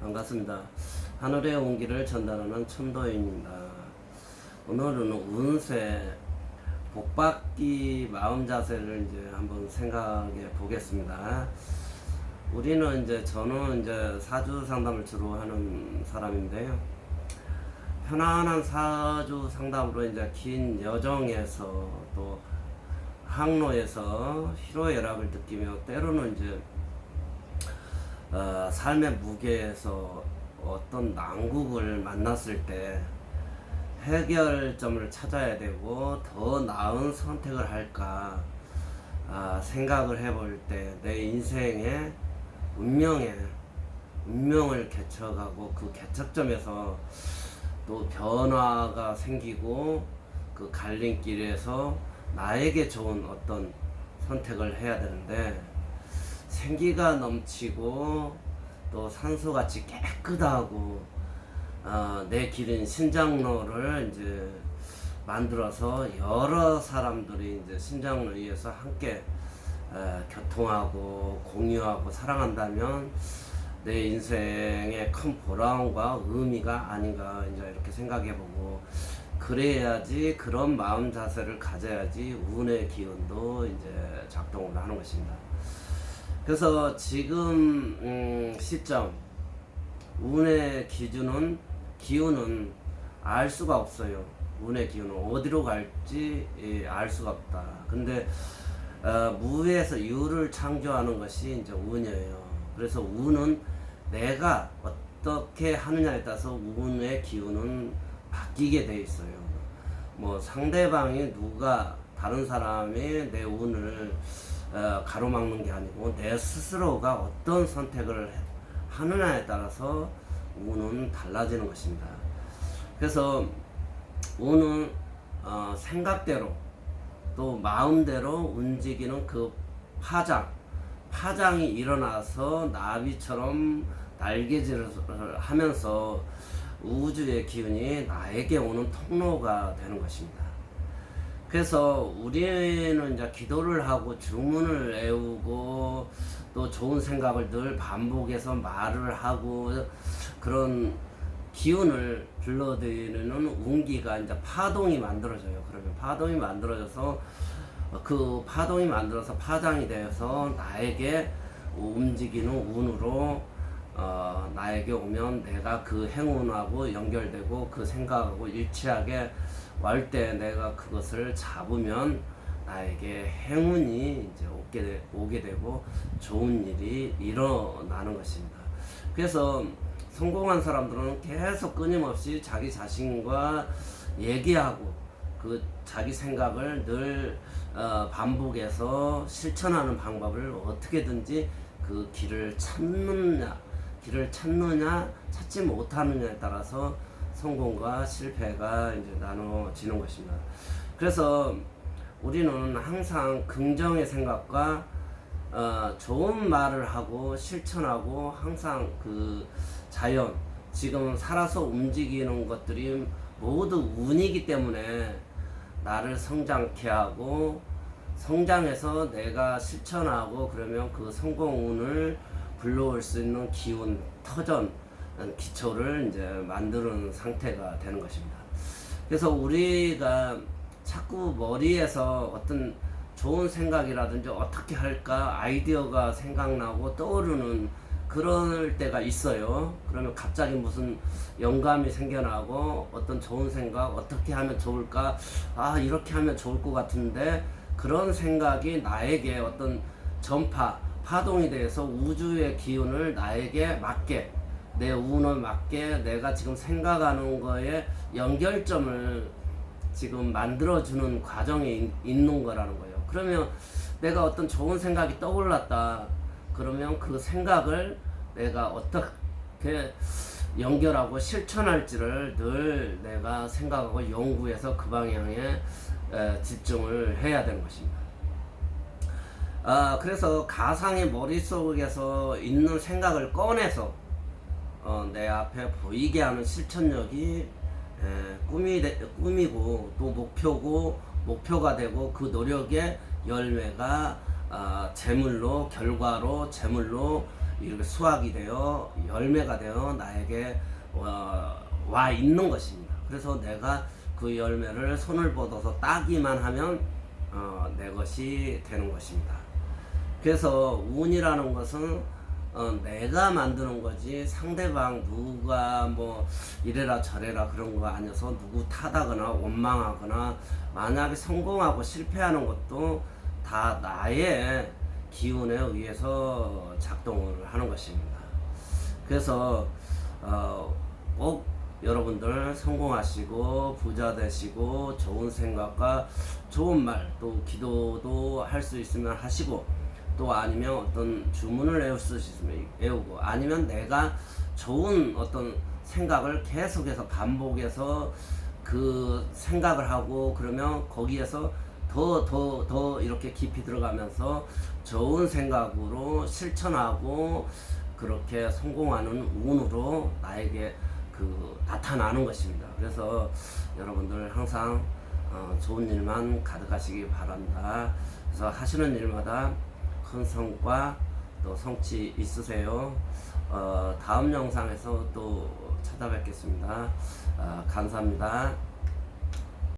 반갑습니다. 하늘의 온기를 전달하는 천도인입니다. 오늘은 운세 복받기 마음 자세를 이제 한번 생각해 보겠습니다. 우리는 이제 저는 이제 사주 상담을 주로 하는 사람인데요. 편안한 사주 상담으로 이제 긴 여정에서 또 항로에서 희로애락을 느끼며 때로는 이제 어, 삶의 무게에서 어떤 난국을 만났을 때 해결점을 찾아야 되고 더 나은 선택을 할까 아, 생각을 해볼 때 내 인생의 운명에 운명을 개척하고 그 개척점에서 또 변화가 생기고 그 갈림길에서 나에게 좋은 어떤 선택을 해야 되는데 생기가 넘치고 또 산소같이 깨끗하고 어, 내 길은 신장로를 이제 만들어서 여러 사람들이 이제 신장로 위에서 함께 어, 교통하고 공유하고 사랑한다면 내 인생의 큰 보람과 의미가 아닌가 이제 이렇게 생각해보고 그래야지 그런 마음 자세를 가져야지 운의 기운도 이제 작동을 하는 것입니다. 그래서 지금 음, 시점 운의 기준은 기운은 알 수가 없어요. 운의 기운은 어디로 갈지 예, 알 수가 없다. 근데 어, 무에서 유를 창조하는 것이 이제 운이에요. 그래서 운은 내가 어떻게 하느냐에 따라서 운의 기운은 바뀌게 돼 있어요. 뭐 상대방이 누가 다른 사람이 내 운을 어, 가로막는 게 아니고 내 스스로가 어떤 선택을 하느냐에 따라서 운은 달라지는 것입니다. 그래서 운은 어, 생각대로 또 마음대로 움직이는 그 파장, 파장이 일어나서 나비처럼 날개질을 하면서 우주의 기운이 나에게 오는 통로가 되는 것입니다. 그래서 우리는 이제 기도를 하고 주문을 외우고 또 좋은 생각을 늘 반복해서 말을 하고 그런 기운을 불러들이는 운기가 이제 파동이 만들어져요. 그러면 파동이 만들어져서 그 파동이 만들어서 파장이 되어서 나에게 움직이는 운으로 어, 나에게 오면 내가 그 행운하고 연결되고 그 생각하고 일치하게 올 때 내가 그것을 잡으면 나에게 행운이 이제 오게, 되, 오게 되고 좋은 일이 일어나는 것입니다. 그래서 성공한 사람들은 계속 끊임없이 자기 자신과 얘기하고 그 자기 생각을 늘 어, 반복해서 실천하는 방법을 어떻게든지 그 길을 찾느냐 길을 찾느냐 찾지 못하느냐에 따라서 성공과 실패가 이제 나눠지는 것입니다. 그래서 우리는 항상 긍정의 생각과 어, 좋은 말을 하고 실천하고 항상 그 자연 지금 살아서 움직이는 것들이 모두 운이기 때문에 나를 성장케 하고 성장해서 내가 실천하고 그러면 그 성공운을 불러올 수 있는 기운 터전 기초를 이제 만드는 상태가 되는 것입니다. 그래서 우리가 자꾸 머리에서 어떤 좋은 생각이라든지 어떻게 할까 아이디어가 생각나고 떠오르는 그럴 때가 있어요. 그러면 갑자기 무슨 영감이 생겨나고 어떤 좋은 생각 어떻게 하면 좋을까 아 이렇게 하면 좋을 것 같은데 그런 생각이 나에게 어떤 전파 파동이 돼서 우주의 기운을 나에게 맞게 내 운을 맞게 내가 지금 생각하는 거에 연결점을 지금 만들어주는 과정에 있는 거라는 거예요. 그러면 내가 어떤 좋은 생각이 떠올랐다. 그러면 그 생각을 내가 어떻게 연결하고 실천할지를 늘 내가 생각하고 연구해서 그 방향에 집중을 해야 되는 것입니다. 아, 그래서 가상의 머릿속에서 있는 생각을 꺼내서 어, 내 앞에 보이게 하는 실천력이 에, 꿈이 되, 꿈이고 또 목표고 목표가 되고 그 노력의 열매가 아, 재물로 결과로 재물로 이렇게 수확이 되어 열매가 되어 나에게 어, 와 있는 것입니다. 그래서 내가 그 열매를 손을 뻗어서 따기만 하면 어, 내 것이 되는 것입니다. 그래서 운이라는 것은 어, 내가 만드는 거지 상대방 누가 뭐 이래라 저래라 그런 거 아니어서 누구 탓하거나 원망하거나 만약에 성공하고 실패하는 것도 다 나의 기운에 의해서 작동을 하는 것입니다. 그래서 어, 꼭 여러분들 성공하시고 부자 되시고 좋은 생각과 좋은 말 또 기도도 할 수 있으면 하시고 또 아니면 어떤 주문을 외울 수 있으면 외우고 아니면 내가 좋은 어떤 생각을 계속해서 반복해서 그 생각을 하고 그러면 거기에서 더 더 더 이렇게 깊이 들어가면서 좋은 생각으로 실천하고 그렇게 성공하는 운으로 나에게 그 나타나는 것입니다. 그래서 여러분들 항상 어, 좋은 일만 가득하시기 바랍니다. 그래서 하시는 일마다 큰 성과 또 성취 있으세요. 어, 다음 영상에서 또 찾아뵙겠습니다. 아, 감사합니다.